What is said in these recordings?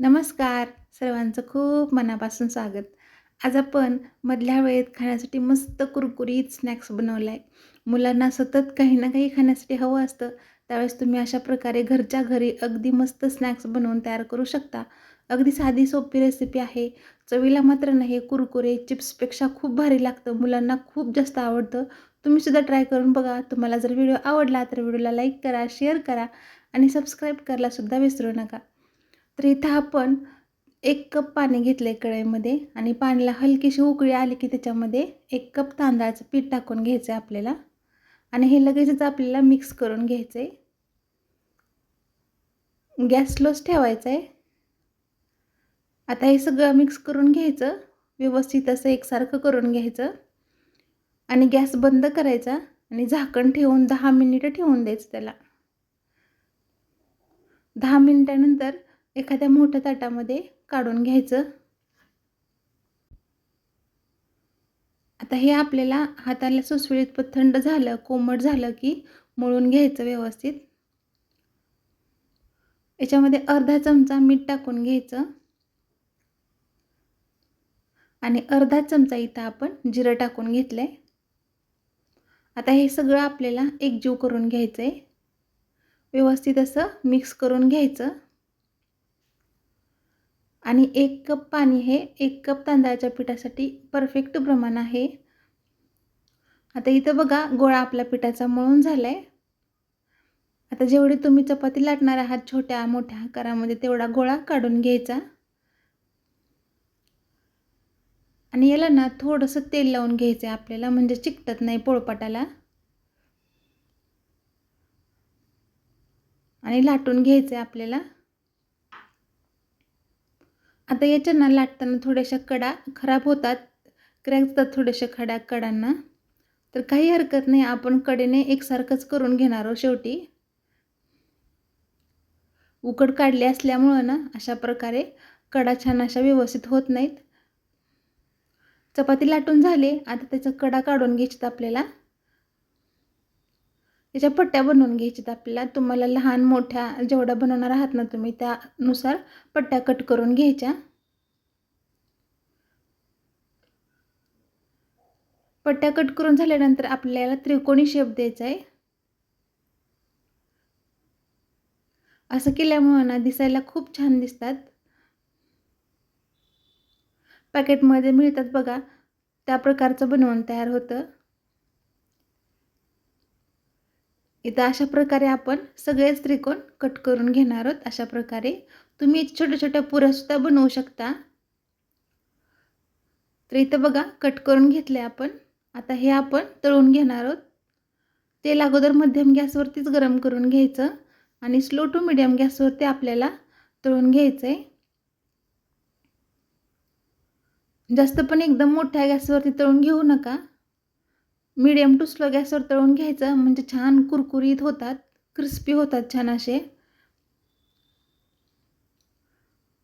नमस्कार. सर्वांचं खूप मनापासून स्वागत. आज आपण मधल्या वेळेत खाण्यासाठी मस्त कुरकुरीत स्नॅक्स बनवला आहे मुलांना सतत काही ना काही खाण्यासाठी हवं असतं. त्यावेळेस तुम्ही अशा प्रकारे घरच्या घरी अगदी मस्त स्नॅक्स बनवून तयार करू शकता. अगदी साधी सोपी रेसिपी आहे. चवीला मात्र नाही कुरकुरे चिप्सपेक्षा खूप भारी लागतं. मुलांना खूप जास्त आवडतं. तुम्हीसुद्धा ट्राय करून बघा. तुम्हाला जर व्हिडिओ आवडला तर व्हिडिओला लाईक करा शेअर करा आणि सबस्क्राईब करायलासुद्धा विसरू नका. तर इथं आपण एक कप पाणी घेतलं आहे कढईमध्ये आणि पाण्याला हलकीशी उकळी आली की त्याच्यामध्ये एक कप तांदळाचं पीठ टाकून घ्यायचं आहे आपल्याला. आणि हे लगेचच आपल्याला मिक्स करून घ्यायचं आहे गॅस स्लोच ठेवायचा आहे आता हे सगळं मिक्स करून घ्यायचं. व्यवस्थित असं एकसारखं करून घ्यायचं. आणि गॅस बंद करायचा आणि झाकण ठेवून दहा मिनिटं ठेवून द्यायचं त्याला. दहा मिनिटानंतर एखाद्या मोठ्या ताटामध्ये काढून घ्यायचं. आता हे आपल्याला हाताला सुसळीत थंड झालं कोमट झालं की मळून घ्यायचं व्यवस्थित. याच्यामध्ये अर्धा चमचा मीठ टाकून घ्यायचं. आणि अर्धा चमचा इथं आपण जिरं टाकून घेतलं आहे आता हे सगळं आपल्याला एकजीव करून घ्यायचं आहे व्यवस्थित असं मिक्स करून घ्यायचं. आणि एक कप पाणी हे एक कप तांदळाच्या पिठासाठी परफेक्ट प्रमाण आहे. आता इथं बघा गोळा आपल्या पिठाचा मळून झाला आहे आता जेवढे तुम्ही चपाती लाटणार आहात छोट्या मोठ्या आकारामध्ये तेवढा गोळा काढून घ्यायचा. आणि याला ना थोडंसं तेल लावून घ्यायचं आहे आपल्याला म्हणजे चिकटत नाही पोळपाटाला. आणि लाटून घ्यायचं आहे आपल्याला. आता याच्यांना लाटताना थोड्याशा कडा खराब होतात. क्रॅक जातात थोड्याशा खड्या कडांना. तर काही हरकत नाही आपण कडेने एकसारखंच करून घेणार आहोत शेवटी. उकड काढली असल्यामुळं ना अशा प्रकारे कडा छान अशा व्यवस्थित होत नाहीत. चपाती लाटून झाले आता त्याचा कडा काढून घ्यायच्यात आपल्याला. याच्या पट्ट्या बनवून घ्यायच्यात आपल्याला. तुम्हाला लहान मोठ्या जेवढ्या बनवणार आहात ना तुम्ही त्यानुसार पट्ट्या कट करून घ्यायच्या. पट्ट्या कट करून झाल्यानंतर आपल्याला त्रिकोणी शेप द्यायचा आहे. असं केल्यामुळं ना दिसायला खूप छान दिसतात. पॅकेटमध्ये मिळतात बघा त्या प्रकारचं बनवून तयार होतं. इथं अशा प्रकारे आपण सगळेच त्रिकोण कट करून घेणार आहोत. अशा प्रकारे तुम्ही छोट्या छोट्या पुऱ्यासुद्धा बनवू शकता. तर इथं बघा कट करून घेतले आपण. आता हे आपण तळून घेणार आहोत. तेल अगोदर मध्यम गॅसवरतीच गरम करून घ्यायचं आणि स्लो टू मिडियम गॅसवरती आपल्याला तळून घ्यायचं आहे जास्त पण एकदम मोठ्या गॅसवरती तळून घेऊ नका. मीडियम टू स्लो गॅसवर तळून घ्यायचं. म्हणजे छान कुरकुरीत होतात क्रिस्पी होतात छान असे.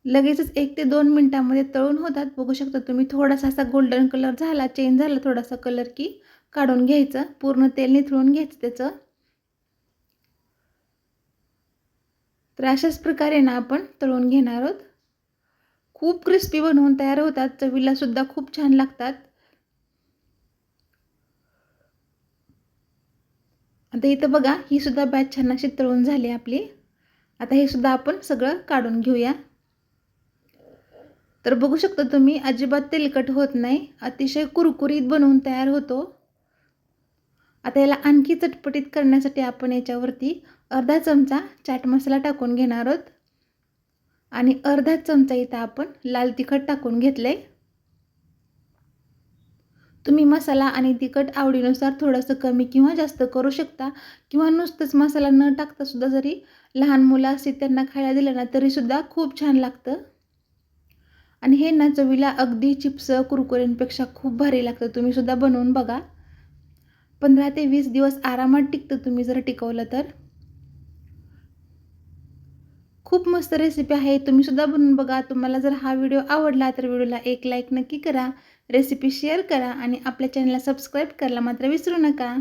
लगेचच एक ते दोन मिनटामध्ये तळून होतात. बघू शकता तुम्ही थोडासा असा गोल्डन कलर झाला चेंज झाला थोडासा कलर की काढून घ्यायचं. पूर्ण तेल निथळून घ्यायचं त्याचं. तर अशाच प्रकारे ना आपण तळून घेणार आहोत. खूप क्रिस्पी बनवून तयार होतात. चवीला सुद्धा खूप छान लागतात. आता इथं बघा ही सुद्धा बॅच छान अशी तळून झाली आपली. आता हे सुद्धा आपण सगळं काढून घेऊया. तर बघू शकता तुम्ही अजिबात तेलकट होत नाही. अतिशय कुरकुरीत बनवून तयार होतो. आता याला आणखी चटपटीत करण्यासाठी आपण याच्यावरती अर्धा चमचा चाट मसाला टाकून घेणार आहोत. आणि अर्धा चमचा इथं आपण लाल तिखट टाकून घेतलं आहे तुम्ही मसाला आणि तिखट आवडीनुसार थोडंसं कमी किंवा जास्त करू शकता किंवा नुसतंच मसाला न टाकता सुद्धा जरी लहान मुलं असतील त्यांना खायला दिलं ना तरीसुद्धा खूप छान लागतं. आणि हे ना चवीला अगदी चिप्स कुरकुऱ्यांपेक्षा खूप भारी लागतं. तुम्हीसुद्धा बनवून बघा. पंधरा ते वीस दिवस आरामात टिकतं तुम्ही जर टिकवलं तर. खूप मस्त रेसिपी आहे. तुम्हीसुद्धा बनवून बघा. तुम्हाला जर हा व्हिडिओ आवडला तर व्हिडिओला एक लाईक नक्की करा. रेसिपी शेअर करा आणि आपल्या चॅनलला सबस्क्राईब करायला मात्र विसरू नका.